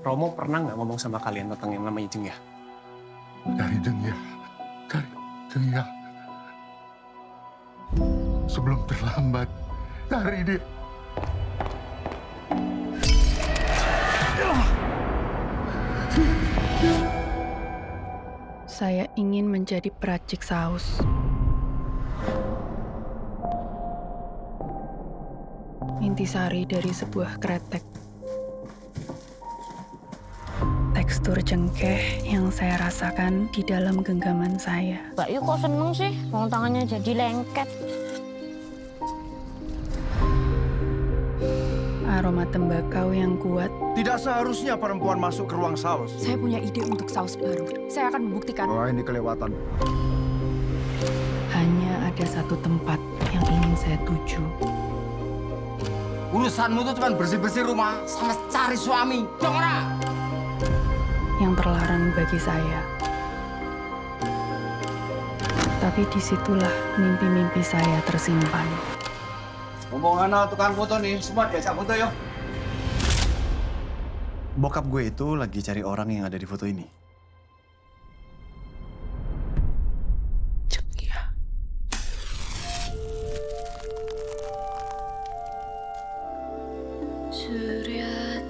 Romo pernah nggak ngomong sama kalian tentang yang namanya Jeng ya? Dari Dengya. Dari Dengya. Sebelum terlambat. Dari dia. Saya ingin menjadi peracik saus. Intisari dari sebuah kretek. Tekstur cengkeh yang saya rasakan di dalam genggaman saya. Mbak Yu kok seneng sih? Wong tangannya jadi lengket. Aroma tembakau yang kuat Tidak seharusnya perempuan masuk ke ruang saus. Saya punya ide untuk saus baru. Saya akan membuktikan. Wah ini kelewatan. hanya ada satu tempat yang ingin saya tuju. Urusanmu tuh cuma bersih-bersih rumah sama cari suami. Dong ora? Yang terlarang bagi saya. Tapi di situlah mimpi-mimpi saya tersimpan. Omongan tukang foto nih, semua diajak foto yuk. Bokap gue itu lagi cari orang yang ada di foto ini. Surya